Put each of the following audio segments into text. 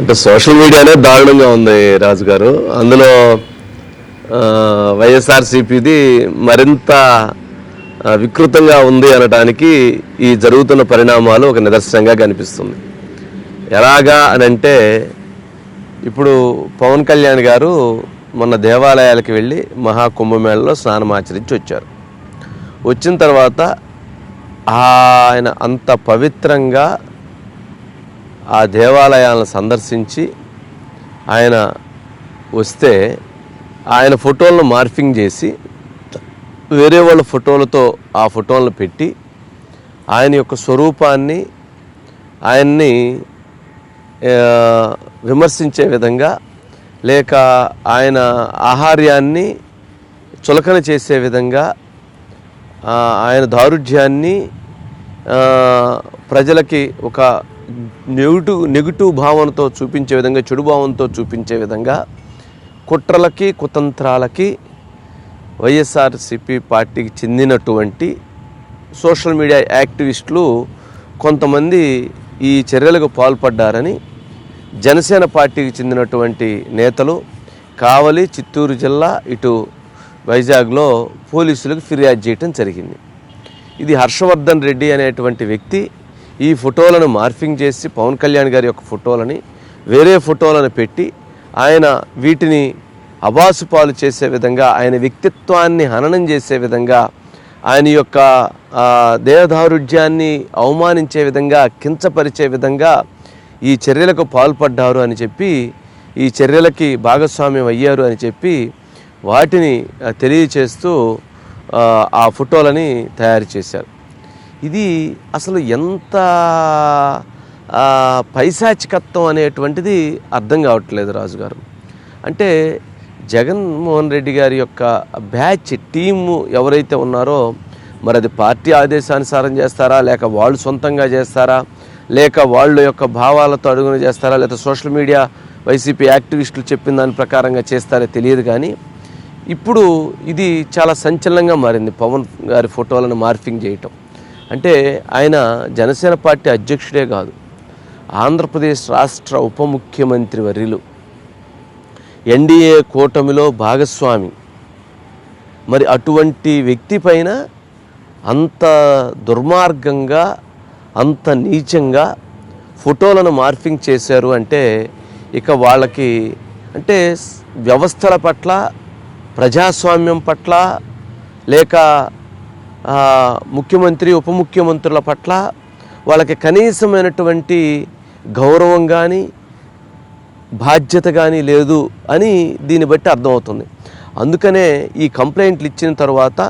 అంటే సోషల్ మీడియానే దారుణంగా ఉంది రాజు గారు అందులో వైఎస్ఆర్సిపిది వైఎస్ఆర్సీపీది మరింత వికృతంగా ఉంది అనడానికి ఈ జరుగుతున్న పరిణామాలు ఒక నిదర్శనంగా కనిపిస్తుంది. ఎలాగా అని అంటే ఇప్పుడు పవన్ కళ్యాణ్ గారు మొన్న దేవాలయాలకు వెళ్ళి మహాకుంభమేళలో స్నానం ఆచరించి వచ్చారు. వచ్చిన తర్వాత ఆయన అంత పవిత్రంగా ఆ దేవాలయాలను సందర్శించి ఆయన వస్తే ఆయన ఫోటోలను మార్ఫింగ్ చేసి వేరే వాళ్ళ ఫోటోలతో ఆ ఫోటోలను పెట్టి ఆయన యొక్క స్వరూపాన్ని ఆయన్ని విమర్శించే విధంగా లేక ఆయన ఆహార్యాన్ని చులకన చేసే విధంగా ఆయన దారుఢ్యాన్ని ప్రజలకి ఒక నెగిటివ్ నెగిటివ్ భావనతో చూపించే విధంగా చెడు భావంతో చూపించే విధంగా కుట్రలకి కుతంత్రాలకి వైఎస్ఆర్సిపి పార్టీకి చెందినటువంటి సోషల్ మీడియా యాక్టివిస్టులు కొంతమంది ఈ చర్యలకు పాల్పడ్డారని జనసేన పార్టీకి చెందినటువంటి నేతలు కావలి చిత్తూరు జిల్లా ఇటు వైజాగ్లో పోలీసులకు ఫిర్యాదు చేయటం జరిగింది. ఇది హర్షవర్ధన్ రెడ్డి అనేటువంటి వ్యక్తి ఈ ఫోటోలను మార్ఫింగ్ చేసి పవన్ కళ్యాణ్ గారి యొక్క ఫోటోలని వేరే ఫోటోలను పెట్టి ఆయన వీటిని అబాసుపాలు చేసే విధంగా ఆయన వ్యక్తిత్వాన్ని హననం చేసే విధంగా ఆయన యొక్క దేహదారుఢ్యాన్ని అవమానించే విధంగా కించపరిచే విధంగా ఈ చర్యలకు పాల్పడ్డారు అని చెప్పి ఈ చర్యలకి భాగస్వామ్యం అయ్యారు అని చెప్పి వాటిని తెలియచేస్తూ ఆ ఫోటోలని తయారు చేశారు. ఇది అసలు ఎంత పైశాచికత్వం అనేటువంటిది అర్థం కావట్లేదు రాజుగారు. అంటే జగన్మోహన్ రెడ్డి గారి యొక్క బ్యాచ్ టీము ఎవరైతే ఉన్నారో మరి అది పార్టీ ఆదేశానుసారం చేస్తారా లేక వాళ్ళు సొంతంగా చేస్తారా లేక వాళ్ళ యొక్క భావాలతో అడుగున చేస్తారా లేక సోషల్ మీడియా వైసీపీ యాక్టివిస్టులు చెప్పిన దాని ప్రకారంగా చేస్తారో తెలియదు కానీ ఇప్పుడు ఇది చాలా సంచలనంగా మారింది పవన్ గారి ఫోటోలను మార్ఫింగ్ చేయటం. అంటే ఆయన జనసేన పార్టీ అధ్యక్షుడే కాదు. ఆంధ్రప్రదేశ్ రాష్ట్ర ఉప ముఖ్యమంత్రి వర్యులు ఎన్డీఏ కూటమిలో భాగస్వామి. మరి అటువంటి వ్యక్తి పైన అంత దుర్మార్గంగా అంత నీచంగా ఫోటోలను మార్ఫింగ్ చేశారు అంటే ఇక వాళ్ళకి అంటే వ్యవస్థల పట్ల ప్రజాస్వామ్యం పట్ల లేక ముఖ్యమంత్రి ఉప ముఖ్యమంత్రుల పట్ల వాళ్ళకి కనీసమైనటువంటి గౌరవం కానీ బాధ్యత కానీ లేదు అని దీన్ని బట్టి అర్థమవుతుంది. అందుకనే ఈ కంప్లైంట్లు ఇచ్చిన తర్వాత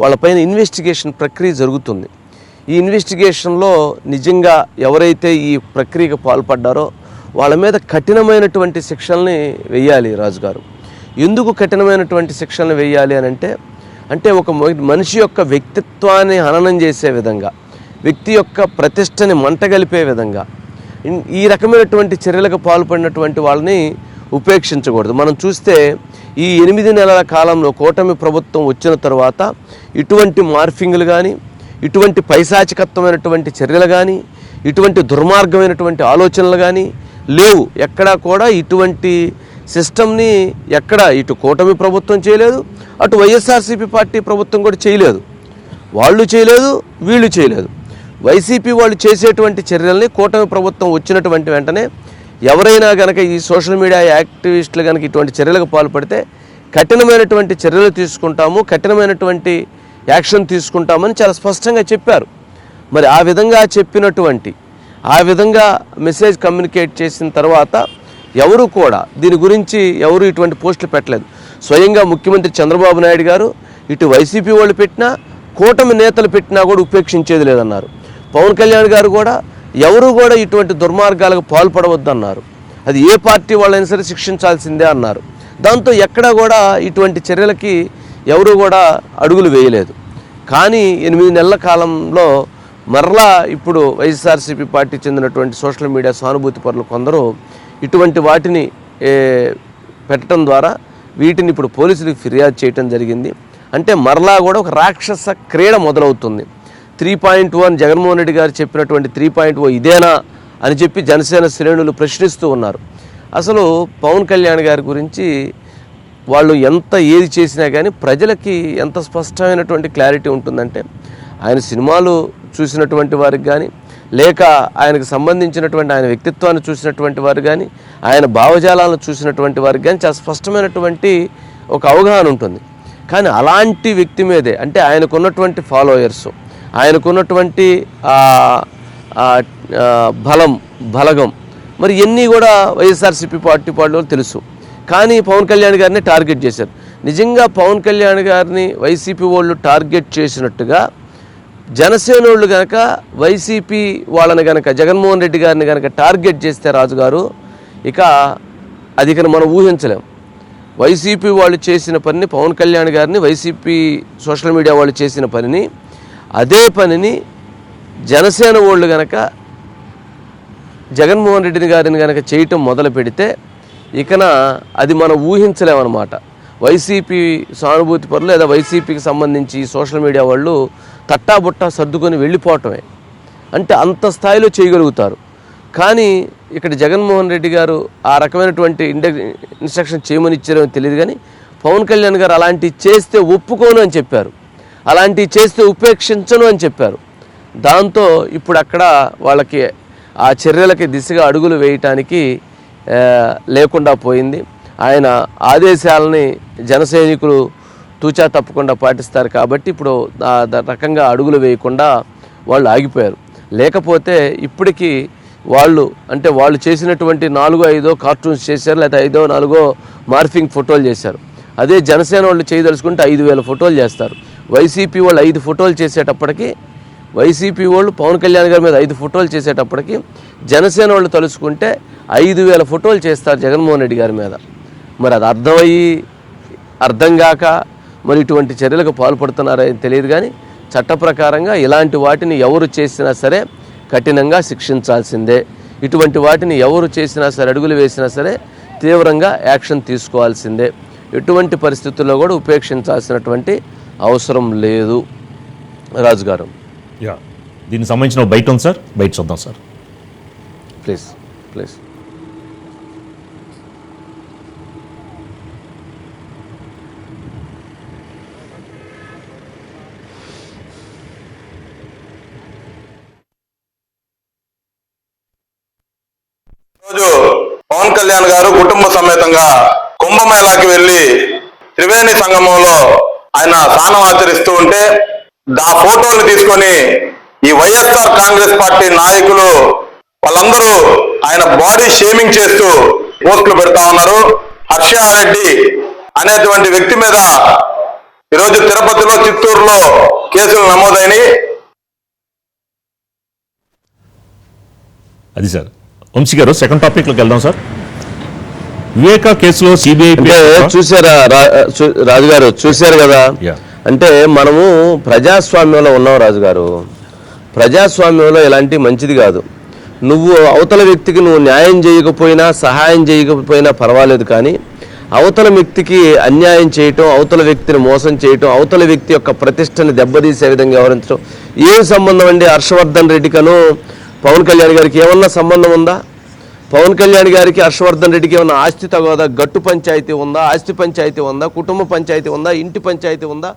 వాళ్ళపైన ఇన్వెస్టిగేషన్ ప్రక్రియ జరుగుతుంది. ఈ ఇన్వెస్టిగేషన్లో నిజంగా ఎవరైతే ఈ ప్రక్రియకు పాల్పడ్డారో వాళ్ళ మీద కఠినమైనటువంటి శిక్షల్ని వెయ్యాలి రాజుగారు. ఎందుకు కఠినమైనటువంటి శిక్షలను వెయ్యాలి అని అంటే అంటే ఒక మనిషి యొక్క వ్యక్తిత్వాన్ని హననం చేసే విధంగా వ్యక్తి యొక్క ప్రతిష్టని మంటగలిపే విధంగా ఈ రకమైనటువంటి చర్యలకు పాల్పడినటువంటి వాళ్ళని ఉపేక్షించకూడదు. మనం చూస్తే ఈ ఎనిమిది నెలల కాలంలో కూటమి ప్రభుత్వం వచ్చిన తర్వాత ఇటువంటి మార్ఫింగ్లు కానీ ఇటువంటి పైశాచికత్వమైనటువంటి చర్యలు కానీ ఇటువంటి దుర్మార్గమైనటువంటి ఆలోచనలు కానీ లేవు. ఎక్కడా కూడా ఇటువంటి సిస్టమ్ని ఎక్కడ ఇటు కూటమి ప్రభుత్వం చేయలేదు అటు వైఎస్ఆర్సీపీ పార్టీ ప్రభుత్వం కూడా చేయలేదు. వాళ్ళు చేయలేదు వీళ్ళు చేయలేదు. వైసీపీ వాళ్ళు చేసేటువంటి చర్యల్ని కూటమి ప్రభుత్వం వచ్చినటువంటి వెంటనే ఎవరైనా కనుక ఈ సోషల్ మీడియా యాక్టివిస్టులు కనుక ఇటువంటి చర్యలకు పాల్పడితే కఠినమైనటువంటి చర్యలు తీసుకుంటాము కఠినమైనటువంటి యాక్షన్ తీసుకుంటామని చాలా స్పష్టంగా చెప్పారు. మరి ఆ విధంగా చెప్పినటువంటి ఆ విధంగా మెసేజ్ కమ్యూనికేట్ చేసిన తర్వాత ఎవరు కూడా దీని గురించి ఎవరు ఇటువంటి పోస్టులు పెట్టలేదు. స్వయంగా ముఖ్యమంత్రి చంద్రబాబు నాయుడు గారు ఇటు వైసీపీ వాళ్ళు పెట్టినా కూటమి నేతలు పెట్టినా కూడా ఉపేక్షించేది లేదన్నారు. పవన్ కళ్యాణ్ గారు కూడా ఎవరు కూడా ఇటువంటి దుర్మార్గాలకు పాల్పడవద్దన్నారు. అది ఏ పార్టీ వాళ్ళైనా సరే శిక్షించాల్సిందే అన్నారు. దాంతో ఎక్కడా కూడా ఇటువంటి చర్యలకి ఎవరు కూడా అడుగులు వేయలేదు. కానీ ఎనిమిది నెలల కాలంలో మరలా ఇప్పుడు వైఎస్ఆర్సీపీ పార్టీ చెందినటువంటి సోషల్ మీడియా సానుభూతి పరులు కొందరు ఇటువంటి వాటిని పెట్టడం ద్వారా వీటిని ఇప్పుడు పోలీసులకు ఫిర్యాదు చేయటం జరిగింది. అంటే మరలా కూడా ఒక రాక్షస క్రీడ మొదలవుతుంది. Three point one Jaganmohan Reddy గారు చెప్పినటువంటి త్రీ పాయింట్ ఓ ఇదేనా అని చెప్పి జనసేన శ్రేణులు ప్రశ్నిస్తూ ఉన్నారు. అసలు పవన్ కళ్యాణ్ గారి గురించి వాళ్ళు ఎంత ఏది చేసినా కానీ ప్రజలకి ఎంత స్పష్టమైనటువంటి క్లారిటీ ఉంటుందంటే ఆయన సినిమాలు చూసినటువంటి వారికి కానీ లేక ఆయనకు సంబంధించినటువంటి ఆయన వ్యక్తిత్వాన్ని చూసినటువంటి వారు కానీ ఆయన భావజాలాలను చూసినటువంటి వారికి కానీ చాలా స్పష్టమైనటువంటి ఒక అవగాహన ఉంటుంది. కానీ అలాంటి వ్యక్తి మీదే అంటే ఆయనకున్నటువంటి ఫాలోయర్స్ ఆయనకున్నటువంటి బలం బలగం మరి ఇవన్నీ కూడా వైఎస్ఆర్సీపీ పార్టీ వాళ్ళు తెలుసు. కానీ పవన్ కళ్యాణ్ గారిని టార్గెట్ చేశారు. నిజంగా పవన్ కళ్యాణ్ గారిని వైసీపీ వాళ్ళు టార్గెట్ చేసినట్టుగా జనసేన వాళ్ళు వైసీపీ వాళ్ళని కనుక జగన్మోహన్ రెడ్డి గారిని కనుక టార్గెట్ చేస్తే రాజుగారు ఇక అది ఇక మనం ఊహించలేం. వైసీపీ వాళ్ళు చేసిన పనిని పవన్ కళ్యాణ్ గారిని వైసీపీ సోషల్ మీడియా వాళ్ళు చేసిన పనిని అదే పనిని జనసేన వాళ్ళు గనక జగన్మోహన్ రెడ్డిని గారిని కనుక చేయటం మొదలు పెడితే ఇకన అది మనం ఊహించలేమన్నమాట. వైసీపీ సానుభూతి పరులు లేదా వైసీపీకి సంబంధించి సోషల్ మీడియా వాళ్ళు తట్టాబుట్టా సర్దుకొని వెళ్ళిపోవటమే. అంటే అంత స్థాయిలో చేయగలుగుతారు. కానీ ఇక్కడ జగన్మోహన్ రెడ్డి గారు ఆ రకమైనటువంటి ఇండ ఇన్స్ట్రక్షన్ చేయమని ఇచ్చారో తెలియదు కానీ పవన్ కళ్యాణ్ గారు అలాంటివి చేస్తే ఒప్పుకోను అని చెప్పారు. అలాంటివి చేస్తే ఉపేక్షించను అని చెప్పారు. దాంతో ఇప్పుడు అక్కడ వాళ్ళకి ఆ చర్యలకి దిశగా అడుగులు వేయటానికి లేకుండా పోయింది. ఆయన ఆదేశాలని జనసైనికులు తూచా తప్పకుండా పాటిస్తారు కాబట్టి ఇప్పుడు ఆ రకంగా అడుగులు వేయకుండా వాళ్ళు ఆగిపోయారు. లేకపోతే ఇప్పటికీ వాళ్ళు అంటే వాళ్ళు చేసినటువంటి నాలుగో ఐదో కార్టూన్స్ చేశారు లేదా ఐదో నాలుగో మార్ఫింగ్ ఫోటోలు చేశారు. అదే జనసేన వాళ్ళు చేయదలుచుకుంటే ఐదు వేల ఫోటోలు చేస్తారు. వైసీపీ వాళ్ళు ఐదు ఫోటోలు చేసేటప్పటికి వైసీపీ వాళ్ళు పవన్ కళ్యాణ్ గారి మీద ఐదు ఫోటోలు చేసేటప్పటికి జనసేన వాళ్ళు తలుచుకుంటే ఐదు వేల ఫోటోలు చేస్తారు జగన్మోహన్ రెడ్డి గారి మీద. మరి అది అర్థమయ్యి అర్థం కాక మరి ఇటువంటి చర్యలకు పాల్పడుతున్నారని తెలియదు కానీ చట్ట ప్రకారంగా ఇలాంటి వాటిని ఎవరు చేసినా సరే కఠినంగా శిక్షించాల్సిందే. ఇటువంటి వాటిని ఎవరు చేసినా సరే అడుగులు వేసినా సరే తీవ్రంగా యాక్షన్ తీసుకోవాల్సిందే. ఎటువంటి పరిస్థితుల్లో కూడా ఉపేక్షించాల్సినటువంటి అవసరం లేదు. రాజుగారు. యా దీనికి సంబంధించిన బయట ఉంది సార్. బయట చూద్దాం సార్. Please please. రోజు పవన్ కళ్యాణ్ గారు కుటుంబ సమేతంగా కుంభమేళాకి వెళ్ళి త్రివేణి సంగమంలో ఆయన స్నానం ఆచరిస్తూ ఉంటే ఆ ఫోటోలు తీసుకొని ఈ వైఎస్ఆర్ కాంగ్రెస్ పార్టీ నాయకులు వాళ్ళందరూ ఆయన బాడీ షేమింగ్ చేస్తూ పోస్టులు పెడతా ఉన్నారు. హర్షారెడ్డి అనేటువంటి వ్యక్తి మీద ఈరోజు తిరుపతిలో చిత్తూరులో కేసులు నమోదైనవి అది సార్. వంశీ గారు సెకండ్ టాపిక్లోకి వెళ్దాం సార్ వివేకా కేసులో సిబిఐ చూసారా రాజుగారు చూశారు కదా. అంటే మనము ప్రజాస్వామ్యంలో ఉన్నాం రాజుగారు. ప్రజాస్వామ్యంలో ఇలాంటి మంచిది కాదు. నువ్వు అవతల వ్యక్తికి నువ్వు న్యాయం చేయకపోయినా సహాయం చేయకపోయినా పర్వాలేదు కానీ అవతల వ్యక్తికి అన్యాయం చేయటం అవతల వ్యక్తిని మోసం చేయటం అవతల వ్యక్తి యొక్క ప్రతిష్టని దెబ్బతీసే విధంగా వ్యవహరించడం ఏం సంబంధం అండి హర్షవర్ధన్ రెడ్డికను పవన్ కళ్యాణ్ గారికి ఏమన్నా సంబంధం ఉందా? పవన్ కళ్యాణ్ గారికి హర్షవర్ధన్ రెడ్డికి ఏమన్నా ఆస్తి తగదా గట్టు పంచాయతీ ఉందా ఆస్తి పంచాయతీ ఉందా కుటుంబ పంచాయతీ ఉందా ఇంటి పంచాయతీ ఉందా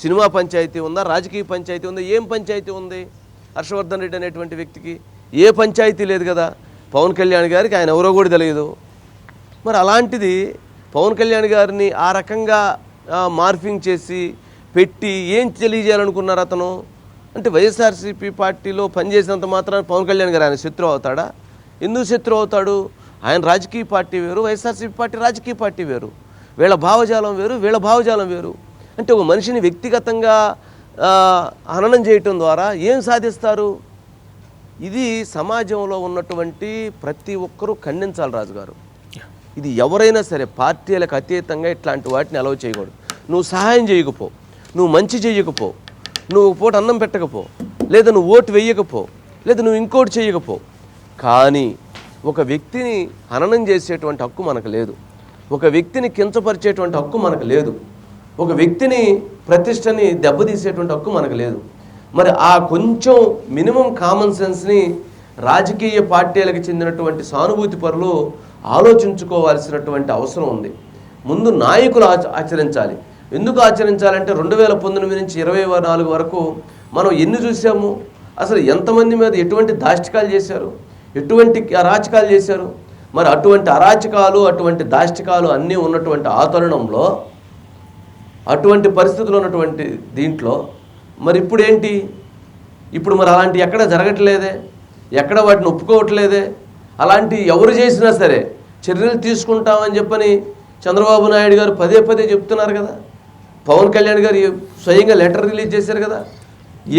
సినిమా పంచాయతీ ఉందా రాజకీయ పంచాయతీ ఉందా ఏం పంచాయతీ ఉంది? హర్షవర్ధన్ రెడ్డి అనేటువంటి వ్యక్తికి ఏ పంచాయతీ లేదు కదా? పవన్ కళ్యాణ్ గారికి ఆయన ఎవరో కూడా తెలియదు. మరి అలాంటిది పవన్ కళ్యాణ్ గారిని ఆ రకంగా మార్ఫింగ్ చేసి పెట్టి ఏం తెలియజేయాలనుకున్నారు అతను? అంటే వైఎస్ఆర్సీపీ పార్టీలో పనిచేసినంత మాత్రాన పవన్ కళ్యాణ్ గారు ఆయన శత్రువు అవుతాడా? ఎందుకు శత్రువు అవుతాడు? ఆయన రాజకీయ పార్టీ వేరు వైఎస్ఆర్సీపీ పార్టీ రాజకీయ పార్టీ వేరు. వీళ్ళ భావజాలం వేరు వీళ్ళ భావజాలం వేరు. అంటే ఒక మనిషిని వ్యక్తిగతంగా హననం చేయటం ద్వారా ఏం సాధిస్తారు? ఇది సమాజంలో ఉన్నటువంటి ప్రతి ఒక్కరూ ఖండించాలి రాజుగారు. ఇది ఎవరైనా సరే పార్టీలకు అతీతంగా ఇట్లాంటి వాటిని అలవ్ చేయకూడదు. నువ్వు సహాయం చేయకపో. నువ్వు మంచి చేయకపో. నువ్వు పూట అన్నం పెట్టకపో లేదా నువ్వు ఓటు వేయకపో లేదా నువ్వు ఇంకోటి చేయకపో కానీ ఒక వ్యక్తిని హననం చేసేటువంటి హక్కు మనకు లేదు. ఒక వ్యక్తిని కించపరిచేటువంటి హక్కు మనకు లేదు. ఒక వ్యక్తిని ప్రతిష్టని దెబ్బతీసేటువంటి హక్కు మనకు లేదు. మరి ఆ కొంచెం మినిమం కామన్ సెన్స్ని రాజకీయ పార్టీలకు చెందినటువంటి సానుభూతి పరులు ఆలోచించుకోవాల్సినటువంటి అవసరం ఉంది. ముందు నాయకులు ఆచ- ఆచరించాలి. ఎందుకు ఆచరించాలంటే రెండు వేల పంతొమ్మిది నుంచి ఇరవై నాలుగు వరకు మనం ఎన్ని చూసాము? అసలు ఎంతమంది మీద ఎటువంటి దాష్టికాలు చేశారు? ఎటువంటి అరాచకాలు చేశారు? మరి అటువంటి అరాచకాలు అటువంటి దాష్టికాలు అన్నీ ఉన్నటువంటి ఆ తరుణంలో అటువంటి పరిస్థితులు ఉన్నటువంటి దీంట్లో మరి ఇప్పుడు ఏంటి ఇప్పుడు మరి అలాంటి ఎక్కడ జరగట్లేదే? ఎక్కడ వాటిని ఒప్పుకోవట్లేదే? అలాంటి ఎవరు చేసినా సరే చర్యలు తీసుకుంటామని చెప్పని చంద్రబాబు నాయుడు గారు పదే పదే చెప్తున్నారు కదా. పవన్ కళ్యాణ్ గారు స్వయంగా లెటర్ రిలీజ్ చేశారు కదా.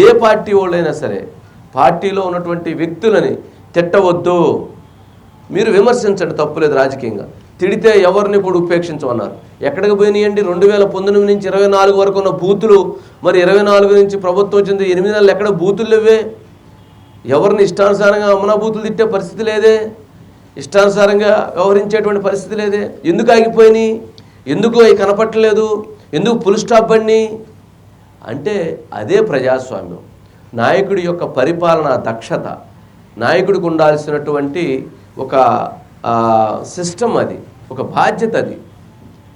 ఏ పార్టీ వాళ్ళైనా సరే పార్టీలో ఉన్నటువంటి వ్యక్తులని తిట్టవద్దు. మీరు విమర్శించండి తప్పులేదు రాజకీయంగా. తిడితే ఎవరిని కూడా ఉపేక్షించమన్నారు? ఎక్కడికి పోయినాయండి? రెండు వేల పంతొమ్మిది నుంచి ఇరవై నాలుగు వరకు ఉన్న బూతులు. మరి ఇరవై నాలుగు నుంచి ప్రభుత్వం వచ్చింది ఎనిమిది నెలలు ఎక్కడ బూతులు లేవే? ఎవరిని ఇష్టానుసారంగా అమనా బూతులు తిట్టే పరిస్థితి లేదే? ఇష్టానుసారంగా వ్యవహరించేటువంటి పరిస్థితి లేదే? ఎందుకు ఆగిపోయినాయి? ఎందుకు అవి కనపట్టలేదు? ఎందుకు ఫుల్ స్టాప్ అండి? అంటే అదే ప్రజాస్వామ్యం. నాయకుడి యొక్క పరిపాలన దక్షత నాయకుడికి ఉండాల్సినటువంటి ఒక సిస్టమ్ అది ఒక బాధ్యత అది.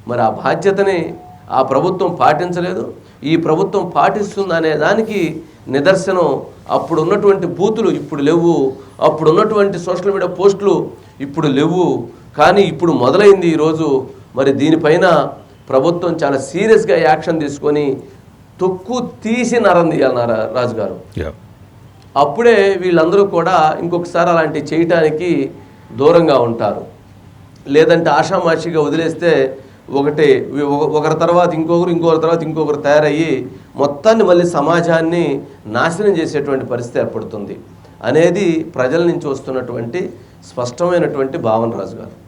మరి ఆ బాధ్యతని ఆ ప్రభుత్వం పాటించలేదు. ఈ ప్రభుత్వం పాటిస్తుంది అనే దానికి నిదర్శనం అప్పుడు ఉన్నటువంటి బూతులు ఇప్పుడు లేవు. అప్పుడు ఉన్నటువంటి సోషల్ మీడియా పోస్టులు ఇప్పుడు లేవు. కానీ ఇప్పుడు మొదలైంది ఈరోజు మరి దీనిపైన ప్రభుత్వం చాలా సీరియస్గా యాక్షన్ తీసుకొని తొక్కు తీసి నరం తీయాలన్నారు రాజుగారు. అప్పుడే వీళ్ళందరూ కూడా ఇంకొకసారి అలాంటివి చేయటానికి దూరంగా ఉంటారు. లేదంటే ఆషామాషిగా వదిలేస్తే ఒకటి ఒక- ఒకరి తర్వాత ఇంకొకరు ఇంకొకరి తర్వాత ఇంకొకరు తయారయ్యి మొత్తాన్ని మళ్ళీ సమాజాన్ని నాశనం చేసేటువంటి పరిస్థితి ఏర్పడుతుంది. అనేది ప్రజల నుంచి వస్తున్నటువంటి స్పష్టమైనటువంటి భావన రాజు గారు